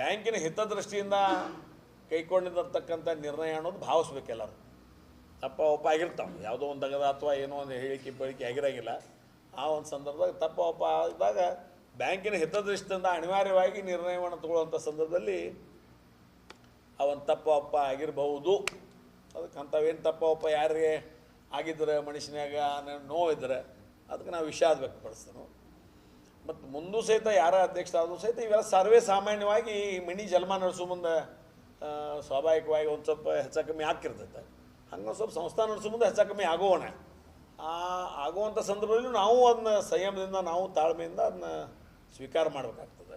ಬ್ಯಾಂಕಿನ ಹಿತದೃಷ್ಟಿಯಿಂದ ಕೈಗೊಂಡಿರ್ತಕ್ಕಂಥ ನಿರ್ಣಯ ಅನ್ನೋದು ಭಾವಿಸ್ಬೇಕು ಎಲ್ಲರೂ. ತಪ್ಪ ಒಪ್ಪ ಆಗಿರ್ತಾವೆ. ಯಾವುದೋ ಒಂದು ತಗದ ಅಥವಾ ಏನೋ ಒಂದು ಹೇಳಿಕೆ ಬಳಿಕೆ ಆಗಿರಂಗಿಲ್ಲ. ಆ ಒಂದು ಸಂದರ್ಭದಾಗ ತಪ್ಪ ಒಪ್ಪ ಆದಾಗ ಬ್ಯಾಂಕಿನ ಹಿತದೃಷ್ಟಿಯಿಂದ ಅನಿವಾರ್ಯವಾಗಿ ನಿರ್ಣಯವನ್ನು ತಗೊಳ್ಳುವಂಥ ಸಂದರ್ಭದಲ್ಲಿ ಒಂದು ತಪ್ಪ ಒಪ್ಪ ಆಗಿರಬಹುದು. ಅದಕ್ಕೆ ಅಂಥವೇನು ತಪ್ಪ ಒಪ್ಪ ಯಾರಿಗೆ? ಆಗಿದ್ರೆ ಮನುಷ್ಯನಾಗ ನೋವಿದ್ರೆ ಅದಕ್ಕೆ ನಾವು ವಿಷಾದ ವ್ಯಕ್ತಪಡಿಸ್ತೇವೆ. ಮತ್ತು ಮುಂದೂ ಸಹಿತ ಯಾರ ಅಧ್ಯಕ್ಷರಾದರೂ ಸಹಿತ ಇವೆಲ್ಲ ಸರ್ವೇ ಸಾಮಾನ್ಯವಾಗಿ ಮಿನಿ ಜನ್ಮ ನಡೆಸೋ ಮುಂದೆ ಸ್ವಾಭಾವಿಕವಾಗಿ ಒಂದು ಸ್ವಲ್ಪ ಹೆಚ್ಚ ಕಮ್ಮಿ ಆಗ್ತಿರ್ತೈತೆ. ಹಂಗೆ ಸ್ವಲ್ಪ ಸಂಸ್ಥಾನ ನಡೆಸೋ ಮುಂದೆ ಹೆಚ್ಚ ಕಮ್ಮಿ ಆಗೋಣ. ಆಗುವಂಥ ಸಂದರ್ಭದಲ್ಲಿ ನಾವು ಅದನ್ನ ಸಂಯಮದಿಂದ, ನಾವು ತಾಳ್ಮೆಯಿಂದ ಅದನ್ನ ಸ್ವೀಕಾರ ಮಾಡಬೇಕಾಗ್ತದೆ.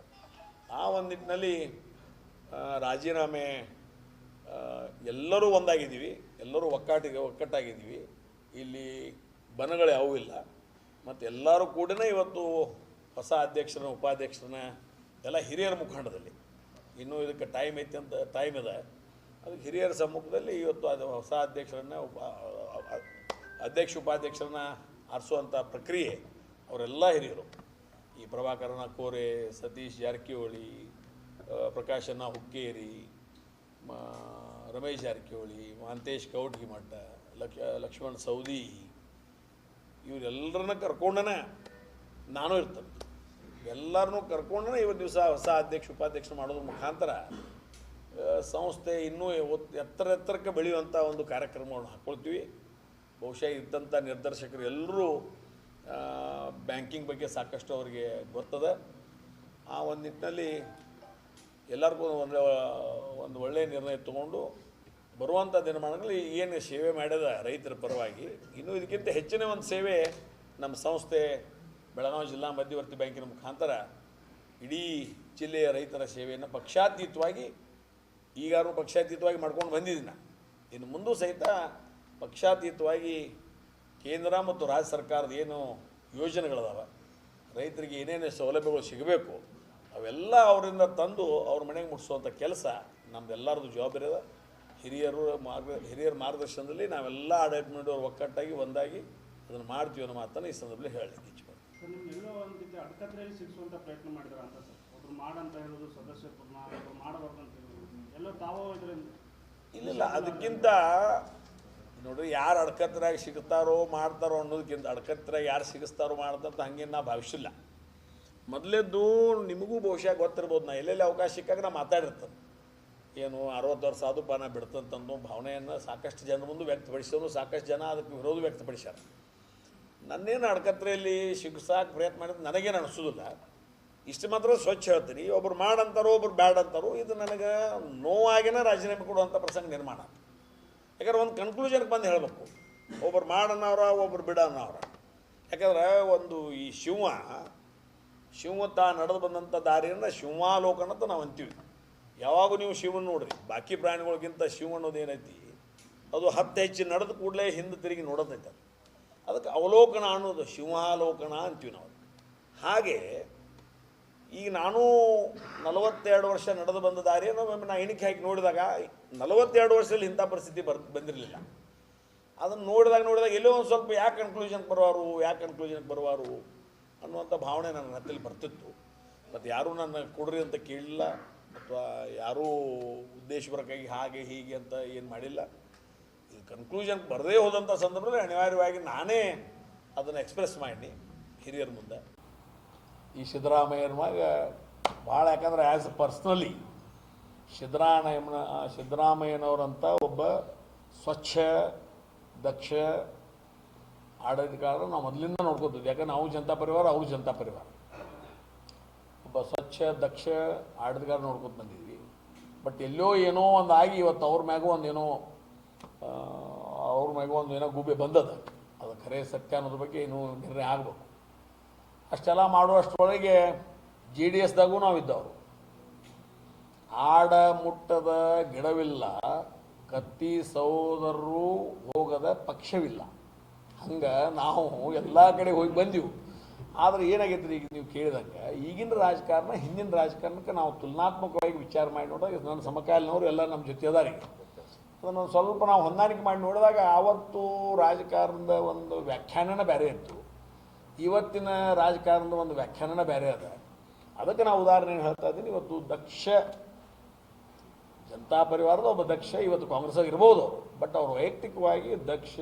ಆ ಒಂದು ನಿಟ್ಟಿನಲ್ಲಿ ರಾಜೀನಾಮೆ ಎಲ್ಲರೂ ಒಂದಾಗಿದ್ದೀವಿ. ಎಲ್ಲರೂ ಒಕ್ಕಾಟಿಗೆ, ಒಕ್ಕಟ್ಟಾಗಿದ್ದೀವಿ. ಇಲ್ಲಿ ಬನಗಳು ಯಾವೂ ಇಲ್ಲ. ಮತ್ತು ಎಲ್ಲರೂ ಕೂಡ ಇವತ್ತು ಹೊಸ ಅಧ್ಯಕ್ಷರನ್ನ, ಉಪಾಧ್ಯಕ್ಷರನ್ನ ಎಲ್ಲ ಹಿರಿಯರ ಮುಖಂಡದಲ್ಲಿ ಇನ್ನೂ ಇದಕ್ಕೆ ಟೈಮ್ ಐತಿ ಅಂತ ಟೈಮ್ ಇದೆ. ಅದಕ್ಕೆ ಹಿರಿಯರ ಸಮ್ಮುಖದಲ್ಲಿ ಇವತ್ತು ಅದು ಹೊಸ ಅಧ್ಯಕ್ಷರನ್ನ, ಉಪ ಅಧ್ಯಕ್ಷ, ಉಪಾಧ್ಯಕ್ಷರನ್ನ ಆರಿಸುವಂಥ ಪ್ರಕ್ರಿಯೆ ಅವರೆಲ್ಲ ಹಿರಿಯರು. ಈ ಪ್ರಭಾಕರನ ಕೋರೆ ಸತೀಶ್ ಜಾರಕಿಹೊಳಿ ಪ್ರಕಾಶನ ಹುಕ್ಕೇರಿ ರಮೇಶ್ ಜಾರಕಿಹೊಳಿ ಮಹಾಂತೇಶ್ ಕೌಟ್ಗಿಮಠ ಲಕ್ಷ, ಲಕ್ಷ್ಮಣ್ ಸೌದಿ, ಇವರೆಲ್ಲರನ್ನ ಕರ್ಕೊಂಡನೇ ನಾನು ಇರ್ತೇನೆ. ಎಲ್ಲರನ್ನೂ ಕರ್ಕೊಂಡ್ರೆ ಇವತ್ತು ದಿವಸ ಹೊಸ ಅಧ್ಯಕ್ಷ, ಉಪಾಧ್ಯಕ್ಷ ಮಾಡೋದ್ರ ಮುಖಾಂತರ ಸಂಸ್ಥೆ ಇನ್ನೂ ಎತ್ತರ ಎತ್ತರಕ್ಕೆ ಬೆಳೆಯುವಂಥ ಒಂದು ಕಾರ್ಯಕ್ರಮವನ್ನು ಹಾಕ್ಕೊಳ್ತೀವಿ ಬಹುಶಃ ಇದ್ದಂಥ ನಿರ್ದೇಶಕರು ಎಲ್ಲರೂ ಬ್ಯಾಂಕಿಂಗ್ ಬಗ್ಗೆ ಸಾಕಷ್ಟು ಅವರಿಗೆ ಗೊತ್ತದೆ. ಆ ಒಂದು ನಿಟ್ಟಿನಲ್ಲಿ ಎಲ್ಲರಿಗೂ ಒಂದು ಒಂದು ಒಳ್ಳೆಯ ನಿರ್ಣಯ ತಗೊಂಡು ಬರುವಂಥ ದಿನಮಾನಗಳಲ್ಲಿ ಏನು ಸೇವೆ ಮಾಡ್ಯದ ರೈತರ ಪರವಾಗಿ, ಇನ್ನೂ ಇದಕ್ಕಿಂತ ಹೆಚ್ಚಿನ ಒಂದು ಸೇವೆ ನಮ್ಮ ಸಂಸ್ಥೆ ಬೆಳಗಾವಿ ಜಿಲ್ಲಾ ಮಧ್ಯವರ್ತಿ ಬ್ಯಾಂಕಿನ ಮುಖಾಂತರ ಇಡೀ ಜಿಲ್ಲೆಯ ರೈತರ ಸೇವೆಯನ್ನು ಪಕ್ಷಾತೀತವಾಗಿ ಈಗಾರು ಪಕ್ಷಾತೀತವಾಗಿ ಮಾಡ್ಕೊಂಡು ಬಂದಿದ್ದೀನಿ ನಾನು. ಇನ್ನು ಮುಂದೂ ಸಹಿತ ಪಕ್ಷಾತೀತವಾಗಿ ಕೇಂದ್ರ ಮತ್ತು ರಾಜ್ಯ ಸರ್ಕಾರದ ಏನು ಯೋಜನೆಗಳದಾವ, ರೈತರಿಗೆ ಏನೇನು ಸೌಲಭ್ಯಗಳು ಸಿಗಬೇಕು, ಅವೆಲ್ಲ ಅವರಿಂದ ತಂದು ಅವ್ರ ಮನೆಗೆ ಮುಟ್ಟಿಸುವಂಥ ಕೆಲಸ ನಮ್ದೆಲ್ಲರದು ಜವಾಬ್ದಾರಿ ಅದ ಹಿರಿಯರು ಮಾರ್ಗ, ಹಿರಿಯರ ಮಾರ್ಗದರ್ಶನದಲ್ಲಿ ನಾವೆಲ್ಲ ಆಡಳಿತ ಮಂಡಳಿಯವರು ಒಕ್ಕಟ್ಟಾಗಿ, ಒಂದಾಗಿ ಅದನ್ನು ಮಾಡ್ತೀವಿ ಅನ್ನೋ ಮಾತನ್ನು ಈ ಸಂದರ್ಭದಲ್ಲಿ ನಿಮ್ಗೆ ರೀತಿ ಅಡಕತ್ರೆಯಲ್ಲಿ ಸಿಗಿಸುವಂತ ಪ್ರಯತ್ನ ಮಾಡಿದಾರ ಅಂತ ಸರ್. ಒಬ್ರು ಮಾಡಂತ ಹೇಳೋದು ಸದಸ್ಯರನ್ನ ಒಬ್ರು ಮಾಡಬಾರ್ದು ಅಂತ ಹೇಳೋದು. ಎಲ್ಲೋ ತಾವೋ ಇದರಿಂದ. ಇಲ್ಲ ಅದಕ್ಕಿಂತ ನೋಡ್ರಿ ಯಾರು ಅಡ್ಕತ್ರಾಗ ಸಿಗ್ತಾರೋ ಮಾಡ್ತಾರೋ ಅನ್ನೋದಕ್ಕಿಂತ ಅಡ್ಕತ್ರ ಯಾರು ಸಿಗಿಸ್ತಾರೋ ಮಾಡ್ತಾರಂತ ಹಂಗೇನು ನಾ ಭಾವಿಸಿಲ್ಲ. ಮೊದಲೇದ್ದು ನಿಮಗೂ ಬಹುಶಃ ಗೊತ್ತಿರ್ಬೋದು, ನಾ ಎಲ್ಲೆಲ್ಲಿ ಅವಕಾಶ ಸಿಕ್ಕಾಗ ನಾ ಮಾತಾಡಿರ್ತೇನೆ ಏನು ಅರವತ್ತು ವರ್ಷ ಆದರೂ ಪಾನ ಬಿಡ್ತಂತಂದು ಭಾವನೆಯನ್ನು ಸಾಕಷ್ಟು ಜನರ ಮುಂದೆ ವ್ಯಕ್ತಪಡಿಸಿದ್ರು, ಸಾಕಷ್ಟು ಜನ ಅದಕ್ಕೆ ವಿರೋಧ ವ್ಯಕ್ತಪಡಿಸ್ಯಾರ. ನನ್ನೇನು ಅಡ್ಕತ್ರೆಯಲ್ಲಿ ಸಿಗ್ಸಾಕ ಪ್ರಯತ್ನ ಮಾಡಿದ್ರೆ ನನಗೇನು ಅನಿಸೋದಿಲ್ಲ. ಇಷ್ಟು ಮಾತ್ರ ಸ್ವಚ್ಛ ಹೇಳ್ತೀನಿ. ಒಬ್ರು ಮಾಡಂತಾರೋ, ಒಬ್ರು ಬ್ಯಾಡ್ ಅಂತಾರೋ ಇದು ನನಗೆ ನೋವಾಗಿನ ರಾಜೀನಾಮೆ ಕೊಡುವಂಥ ಪ್ರಸಂಗ ನಿರ್ಮಾಣ. ಯಾಕಂದ್ರೆ ಒಂದು ಕನ್ಕ್ಲೂಷನ್ಗೆ ಬಂದು ಹೇಳಬೇಕು. ಒಬ್ರು ಮಾಡನ್ನವ್ರ ಒಬ್ರು ಬಿಡ ಅನ್ನೋರ ಯಾಕಂದ್ರೆ ಒಂದು ಈ ಶಿವ ಶಿವ ತಾ ನಡೆದು ಬಂದಂಥ ದಾರಿಯನ್ನು ಶಿವಾಲೋಕನ ಅಂತ ನಾವು ಅಂತೀವಿ. ಯಾವಾಗೂ ನೀವು ಶಿವನ ನೋಡ್ರಿ. ಬಾಕಿ ಪ್ರಾಣಿಗಳಿಗಿಂತ ಶಿವ ಅನ್ನೋದು ಏನೈತಿ ಅದು ಹತ್ತು ಹೆಚ್ಚು ನಡೆದು ಕೂಡಲೇ ಹಿಂದೆ ತಿರುಗಿ ನೋಡೋದೈತೆ ಅದು ಅದಕ್ಕೆ ಅವಲೋಕನ ಅನ್ನೋದು ಶಿವಾಲೋಕನ ಅಂತೀವಿ ನಾವು. ಹಾಗೆ ಈಗ ನಾನು ನಲವತ್ತೆರಡು ವರ್ಷ ನಡೆದು ಬಂದ ದಾರಿಯನ್ನು ಒಮ್ಮೆ ನಾ ಎಣಿಕೆ ಹಾಕಿ ನೋಡಿದಾಗ ನಲವತ್ತೆರಡು ವರ್ಷದಲ್ಲಿ ಇಂಥ ಪರಿಸ್ಥಿತಿ ಬರ್, ಬಂದಿರಲಿಲ್ಲ. ಅದನ್ನು ನೋಡಿದಾಗ ನೋಡಿದಾಗ ಎಲ್ಲೋ ಒಂದು ಸ್ವಲ್ಪ ಯಾಕೆ ಕನ್ಕ್ಲೂಷನ್ಗೆ ಬರುವಾರು, ಯಾಕೆ ಕನ್ಕ್ಲೂಷನ್ಗೆ ಬರುವಾರು ಅನ್ನುವಂಥ ಭಾವನೆ ನನ್ನ ಹತ್ತಲ್ಲಿ ಬರ್ತಿತ್ತು. ಮತ್ತು ಯಾರೂ ನನ್ನ ಕೊಡ್ರಿ ಅಂತ ಕೇಳಿಲ್ಲ, ಅಥವಾ ಯಾರೂ ಉದ್ದೇಶಪರಕ್ಕಾಗಿ ಹಾಗೆ ಹೀಗೆ ಅಂತ ಏನು ಮಾಡಿಲ್ಲ. ಕನ್ಕ್ಲೂಷನ್ಗೆ ಬರದೇ ಹೋದಂಥ ಸಂದರ್ಭದಲ್ಲಿ ಅನಿವಾರ್ಯವಾಗಿ ನಾನೇ ಅದನ್ನು ಎಕ್ಸ್ಪ್ರೆಸ್ ಮಾಡಿ ಹಿರಿಯರ ಮುಂದೆ. ಈ ಸಿದ್ದರಾಮಯ್ಯನ ಮಗ ಭಾಳ ಯಾಕಂದ್ರೆ ಆ್ಯಸ್ ಪರ್ಸ್ನಲಿ ಸಿದ್ದರಾಮಯ್ಯನ ಸಿದ್ದರಾಮಯ್ಯನವರಂಥ ಒಬ್ಬ ಸ್ವಚ್ಛ, ದಕ್ಷ ಆಡಳಿತಗಾರರು ನಾವು ಮೊದಲಿಂದ ನೋಡ್ಕೋತಿದ್ವಿ. ಯಾಕಂದ್ರೆ ನಾವು ಜನತಾ ಪರಿವಾರ, ಅವರು ಜನತಾ ಪರಿವಾರ. ಒಬ್ಬ ಸ್ವಚ್ಛ, ದಕ್ಷ ಆಡಳಿತಗಾರ ನೋಡ್ಕೊತ ಬಂದಿದ್ವಿ. ಬಟ್ ಎಲ್ಲೋ ಏನೋ ಒಂದು ಆಗಿ ಇವತ್ತು ಅವ್ರ ಮ್ಯಾಗೂ ಒಂದೇನೋ ಅವ್ರ ಮ್ಯಾಗ ಒಂದು ಏನೋ ಗೂಬೆ ಬಂದದ. ಅದು ಖರೆ ಸತ್ಯ ಅನ್ನೋದ್ರ ಬಗ್ಗೆ ಇನ್ನೂ ನಿರ್ಣಯ ಆಗಬೇಕು. ಅಷ್ಟೆಲ್ಲ ಮಾಡುವಷ್ಟರೊಳಗೆ ಜೆ ಡಿ ಎಸ್ದಾಗೂ ನಾವು ಇದ್ದವರು. ಆಡ ಮುಟ್ಟದ ಗಿಡವಿಲ್ಲ, ಕತ್ತಿ ಸಹೋದರರು ಹೋಗದ ಪಕ್ಷವಿಲ್ಲ. ಹಂಗೆ ನಾವು ಎಲ್ಲ ಕಡೆ ಹೋಗಿ ಬಂದೆವು. ಆದರೆ ಏನಾಗೈತೆ ಈಗ ನೀವು ಕೇಳಿದಂಗೆ, ಈಗಿನ ರಾಜಕಾರಣ, ಹಿಂದಿನ ರಾಜಕಾರಣಕ್ಕೆ ನಾವು ತುಲನಾತ್ಮಕವಾಗಿ ವಿಚಾರ ಮಾಡಿ ನೋಡಿದಾಗ ನನ್ನ ಸಮಕಾಲೀನವರು ಎಲ್ಲ ನಮ್ಮ ಜೊತೆ ಅದಾರಿ. ಅದನ್ನು ಸ್ವಲ್ಪ ನಾವು ಹೊಂದಾಣಿಕೆ ಮಾಡಿ ನೋಡಿದಾಗ ಆವತ್ತು ರಾಜಕಾರಣದ ಒಂದು ವ್ಯಾಖ್ಯಾನನ ಬೇರೆ ಇತ್ತು. ಇವತ್ತಿನ ರಾಜಕಾರಣದ ಒಂದು ವ್ಯಾಖ್ಯಾನನ ಬೇರೆ ಅದ. ಅದಕ್ಕೆ ನಾವು ಉದಾಹರಣೆ ಹೇಳ್ತಾ ಇದ್ದೀನಿ. ಇವತ್ತು ದಕ್ಷ ಜನತಾ ಪರಿವಾರದ ಒಬ್ಬ ದಕ್ಷ ಇವತ್ತು ಕಾಂಗ್ರೆಸ್ಸಾಗ ಇರ್ಬೋದು. ಬಟ್ ಅವರು ವೈಯಕ್ತಿಕವಾಗಿ ದಕ್ಷ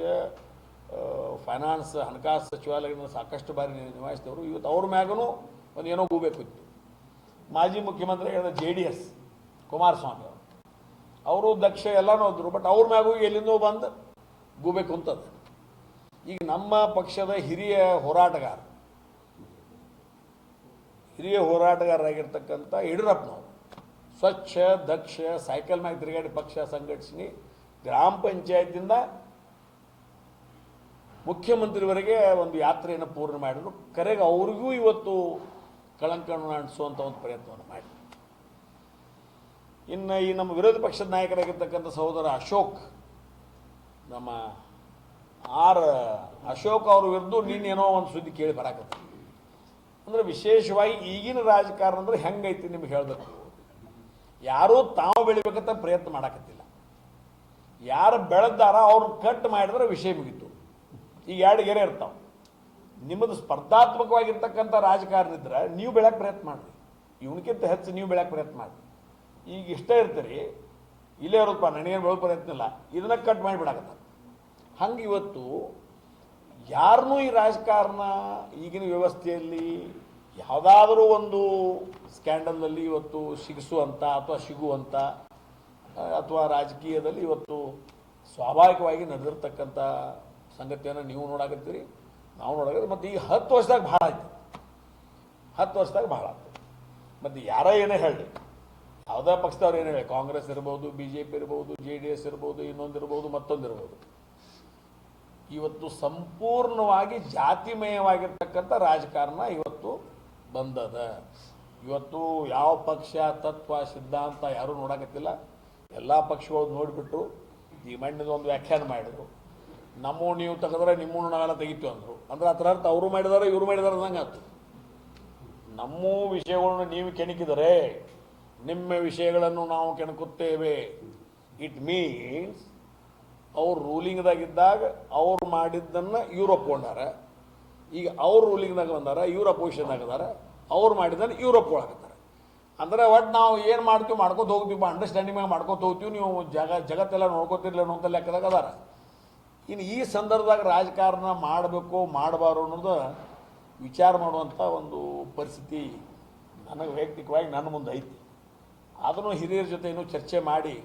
ಫೈನಾನ್ಸ್, ಹಣಕಾಸು ಸಚಿವಾಲಯದಿಂದ ಸಾಕಷ್ಟು ಬಾರಿ ನಿಭಾಯಿಸಿದವರು ಇವತ್ತು ಅವ್ರ ಮ್ಯಾಗೂ ಒಂದು ಏನೋ ಗೂಬೇಕಿತ್ತು ಮಾಜಿ ಮುಖ್ಯಮಂತ್ರಿ ಹೇಳಿದ ಜೆ ಡಿ ಎಸ್ ಕುಮಾರಸ್ವಾಮಿ ಅವರು. ಅವರು ದಕ್ಷ ಎಲ್ಲನೂ ಹೋದ್ರು ಬಟ್ ಅವ್ರ ಮ್ಯಾಗೂ ಎಲ್ಲಿಂದೋ ಬಂದು ಗೂಬೆ ಕುಂತದ. ಈಗ ನಮ್ಮ ಪಕ್ಷದ ಹಿರಿಯ ಹೋರಾಟಗಾರ, ಹಿರಿಯ ಹೋರಾಟಗಾರರಾಗಿರ್ತಕ್ಕಂಥ ಯಡಿಯೂರಪ್ಪನವರು, ಸ್ವಚ್ಛ, ದಕ್ಷ, ಸೈಕಲ್ ಮ್ಯಾಗ ತಿರುಗಾಡಿ ಪಕ್ಷ ಸಂಘಟಿಸಿ ಗ್ರಾಮ ಪಂಚಾಯತಿಂದ ಮುಖ್ಯಮಂತ್ರಿವರೆಗೆ ಒಂದು ಯಾತ್ರೆಯನ್ನು ಪೂರ್ಣ ಮಾಡಿದ್ರು. ಕರೆಗೆ ಅವ್ರಿಗೂ ಇವತ್ತು ಕಳಂಕಣ ಅಂಟಿಸುವಂಥ ಒಂದು ಪ್ರಯತ್ನವನ್ನು ಮಾಡಿ ಇನ್ನು ಈ ನಮ್ಮ ವಿರೋಧ ಪಕ್ಷದ ನಾಯಕರಾಗಿರ್ತಕ್ಕಂಥ ಸಹೋದರ ಅಶೋಕ್, ನಮ್ಮ ಆರ್ ಅಶೋಕ್ ಅವರು ವಿರುದ್ಧ ನೀನೇನೋ ಒಂದು ಸುದ್ದಿ ಕೇಳಿ ಬರಾಕತ್ತ. ಅಂದ್ರೆ ವಿಶೇಷವಾಗಿ ಈಗಿನ ರಾಜಕಾರಣ ಅಂದ್ರೆ ಹೆಂಗೈತಿ ನಿಮ್ಗೆ ಹೇಳಬೇಕು? ಯಾರೂ ತಾವು ಬೆಳಿಬೇಕಂತ ಪ್ರಯತ್ನ ಮಾಡಾಕತ್ತಿಲ್ಲ. ಯಾರು ಬೆಳೆದಾರ ಅವ್ರು ಕಟ್ ಮಾಡಿದ್ರೆ ವಿಷಯ ಮುಗೀತು. ಈಗ ಎರಡು ಗೆರೆ ಇರ್ತಾವೆ. ನಿಮ್ಮದು ಸ್ಪರ್ಧಾತ್ಮಕವಾಗಿರ್ತಕ್ಕಂಥ ರಾಜಕಾರಣ ಇದ್ರೆ ನೀವು ಬೆಳಕ್ಕೆ ಪ್ರಯತ್ನ ಮಾಡಿರಿ. ಇವನಕ್ಕಿಂತ ಹೆಚ್ಚು ನೀವು ಬೆಳಕ್ಕೆ ಪ್ರಯತ್ನ ಮಾಡಿ ಈಗ ಇಷ್ಟ ಇರ್ತೀರಿ. ಇಲ್ಲೇ ಇರೋದಪ್ಪ ನನಗೇನು ಬೆಳಪ ಇಲ್ಲ ಇದನ್ನ ಕಟ್ ಮಾಡಿಬಿಡಾಕತ್ತ. ಹಂಗೆ ಇವತ್ತು ಯಾರನ್ನೂ ಈ ರಾಜಕಾರಣ ಈಗಿನ ವ್ಯವಸ್ಥೆಯಲ್ಲಿ ಯಾವುದಾದ್ರೂ ಒಂದು ಸ್ಕ್ಯಾಂಡಲ್ನಲ್ಲಿ ಇವತ್ತು ಸಿಗಿಸುವಂಥ ಅಥವಾ ಸಿಗುವಂಥ ಅಥವಾ ರಾಜಕೀಯದಲ್ಲಿ ಇವತ್ತು ಸ್ವಾಭಾವಿಕವಾಗಿ ನಡೆದಿರ್ತಕ್ಕಂಥ ಸಂಗತಿಯನ್ನು ನೀವು ನೋಡಾಕತ್ತೀರಿ, ನಾವು ನೋಡಾಕತ್ತೀವಿ ಮತ್ತು ಈಗ ಹತ್ತು ವರ್ಷದಾಗ ಭಾಳ ಆಯ್ತು. ಹತ್ತು ವರ್ಷದಾಗ ಭಾಳ ಆಯ್ತು. ಮತ್ತು ಯಾರೋ ಏನೇ ಹೇಳಿ ಯಾವುದೇ ಪಕ್ಷದವ್ರು ಏನು ಹೇಳಿ, ಕಾಂಗ್ರೆಸ್ ಇರ್ಬೋದು ಬಿ ಜೆ ಪಿ ಇರ್ಬೋದು, ಜೆ ಡಿ ಎಸ್ ಇರ್ಬೋದು ಇನ್ನೊಂದಿರ್ಬೋದು ಮತ್ತೊಂದಿರ್ಬೋದು ಇವತ್ತು ಸಂಪೂರ್ಣವಾಗಿ ಜಾತಿಮಯವಾಗಿರ್ತಕ್ಕಂಥ ರಾಜಕಾರಣ ಇವತ್ತು ಬಂದದ. ಇವತ್ತು ಯಾವ ಪಕ್ಷ, ತತ್ವ, ಸಿದ್ಧಾಂತ ಯಾರೂ ನೋಡಕತ್ತಿಲ್ಲ. ಎಲ್ಲ ಪಕ್ಷಗಳು ನೋಡಿಬಿಟ್ರು, ಈ ಮಣ್ಣಿದ ಒಂದು ವ್ಯಾಖ್ಯಾನ ಮಾಡಿದ್ರು. ನಮ್ಮ ನೀವು ತೆಗೆದ್ರೆ ನಿಮ್ಮ ನಾವೆಲ್ಲ ತೆಗಿತು ಅಂದರು. ಅಂದ್ರೆ ಅದರ ಅರ್ಥ ಅವರು ಮಾಡಿದಾರೆ, ಇವರು ಮಾಡಿದಾರೆ ಅನ್ನಂಗೆ ಆಯ್ತು ನಮ್ಮ ವಿಷಯಗಳನ್ನ ನೀವು ಕೆಣಕಿದರೆ ನಿಮ್ಮ ವಿಷಯಗಳನ್ನು ನಾವು ಕೆಣಕುತ್ತೇವೆ. ಇಟ್ ಮೀನ್ಸ್ ಅವ್ರು ರೂಲಿಂಗ್ದಾಗಿದ್ದಾಗ ಅವ್ರು ಮಾಡಿದ್ದನ್ನು ಇವ್ರು ಒಪ್ಕೊಂಡಾರ ಈಗ ಅವ್ರು ರೂಲಿಂಗ್ದಾಗ ಬಂದಾರ ಇವ್ರು ಅಪೋಸಿಷನ್ದಾಗ ಅದಾರ ಅವ್ರು ಮಾಡಿದ್ದನ್ನು ಇವ್ರು ಒಪ್ಕೊಳಕತ್ತಾರ ಅಂದ್ರೆ ಒಟ್ಟು ನಾವು ಏನು ಮಾಡ್ತೀವಿ ಮಾಡ್ಕೊತ ಹೋಗ್ತೀವಿ ಅಂಡರ್ಸ್ಟ್ಯಾಂಡಿಂಗ್ ಮ್ಯಾಗ ಮಾಡ್ಕೊತ ಹೋಗ್ತೀವಿ, ನೀವು ಜಗ, ಜಗತ್ತೆಲ್ಲ ನೋಡ್ಕೊತಿರ್ಲಿ ಅನ್ನೋಂಥ ಲೆಕ್ಕದಾಗ ಅದಾರ. ಇನ್ನು ಈ ಸಂದರ್ಭದಾಗ ರಾಜಕಾರಣ ಮಾಡಬೇಕು, ಮಾಡಬಾರ್ದು ಅನ್ನೋದು ವಿಚಾರ ಮಾಡುವಂಥ ಒಂದು ಪರಿಸ್ಥಿತಿ ನನಗೆ ವೈಯಕ್ತಿಕವಾಗಿ ನನ್ನ ಮುಂದೆ ಐತಿ. ಅದನ್ನು ಹಿರಿಯರ ಜೊತೆ ಇನ್ನೂ ಚರ್ಚೆ ಮಾಡಿ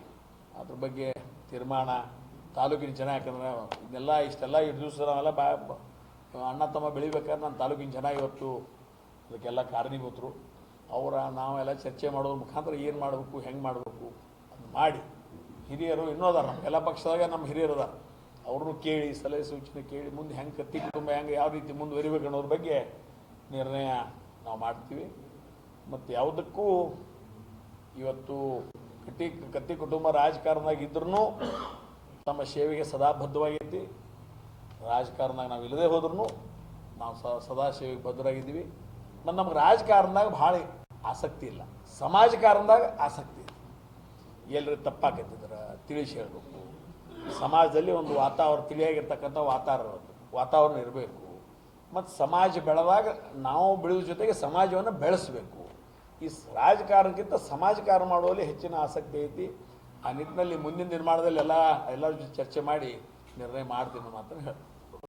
ಅದ್ರ ಬಗ್ಗೆ ತೀರ್ಮಾನ, ತಾಲೂಕಿನ ಜನ, ಯಾಕಂದ್ರೆ ಇದನ್ನೆಲ್ಲ ಇಷ್ಟೆಲ್ಲ ಇಷ್ಟು ದಿವಸ ನಾವೆಲ್ಲ ಬಾ, ಅಣ್ಣ ತಮ್ಮ ಬೆಳಿಬೇಕಾದ್ರೆ ನನ್ನ ತಾಲೂಕಿನ ಜನ ಇವತ್ತು ಅದಕ್ಕೆಲ್ಲ ಕಾರಣೀಭೂತರು. ಅವರ ನಾವೆಲ್ಲ ಚರ್ಚೆ ಮಾಡೋದ್ರ ಮುಖಾಂತರ ಏನು ಮಾಡಬೇಕು, ಹೆಂಗೆ ಮಾಡಬೇಕು ಅದು ಮಾಡಿ. ಹಿರಿಯರು ಇನ್ನೂ ಅದಾರ, ನಮ್ಮ ಎಲ್ಲ ಪಕ್ಷದಾಗ ನಮ್ಮ ಹಿರಿಯರು ಅದ ಅವ್ರನ್ನೂ ಕೇಳಿ, ಸಲಹೆ ಸೂಚನೆ ಕೇಳಿ, ಮುಂದೆ ಹೆಂಗೆ ಕತ್ತಿ ಕುಟುಂಬ, ಹೆಂಗೆ ಯಾವ ರೀತಿ ಮುಂದುವರಿಬೇಕು ಅನ್ನೋದ್ರ ಬಗ್ಗೆ ನಿರ್ಣಯ ನಾವು ಮಾಡ್ತೀವಿ. ಮತ್ತು ಯಾವುದಕ್ಕೂ ಇವತ್ತು ಕಟ್ಟಿ, ಕತ್ತಿ ಕುಟುಂಬ ರಾಜಕಾರಣದಾಗ ಇದ್ರೂ ತಮ್ಮ ಸೇವೆಗೆ ಸದಾ ಬದ್ಧವಾಗೈತಿ ರಾಜಕಾರಣದಾಗ ನಾವು ಇಲ್ಲದೆ ಹೋದ್ರೂ ನಾವು ಸದಾ ಸೇವೆಗೆ ಬದ್ಧರಾಗಿದ್ದೀವಿ. ಮತ್ತು ನಮ್ಗೆ ರಾಜಕಾರಣದಾಗ ಭಾಳ ಆಸಕ್ತಿ ಇಲ್ಲ. ಸಮಾಜ ಕಾರಣದಾಗ ಆಸಕ್ತಿ ಇದೆ ಎಲ್ಲರೂ ತಪ್ಪಾಕತ್ತಿದ್ರೆ, ತಿಳಿಸಿ ಹೇಳಬೇಕು. ಸಮಾಜದಲ್ಲಿ ಒಂದು ವಾತಾವರಣ, ತಿಳಿಯಾಗಿರ್ತಕ್ಕಂಥ ವಾತಾವರಣ ವಾತಾವರಣ ಇರಬೇಕು. ಮತ್ತು ಸಮಾಜ ಬೆಳೆದಾಗ ನಾವು ಬೆಳೆದ ಜೊತೆಗೆ ಸಮಾಜವನ್ನು ಬೆಳೆಸಬೇಕು. ಈ ರಾಜಕಾರಣಕ್ಕಿಂತ ಸಮಾಜಕಾರ ಮಾಡುವಲ್ಲಿ ಹೆಚ್ಚಿನ ಆಸಕ್ತಿ ಐತಿ. ಆ ನಿಟ್ಟಿನಲ್ಲಿ ಮುಂದಿನ ನಿರ್ಮಾಣದಲ್ಲಿ ಎಲ್ಲ, ಎಲ್ಲರ ಜೊತೆ ಚರ್ಚೆ ಮಾಡಿ ನಿರ್ಣಯ ಮಾಡ್ತೀನಿ ಮಾತ್ರ ಹೇಳ್ತೀನಿ.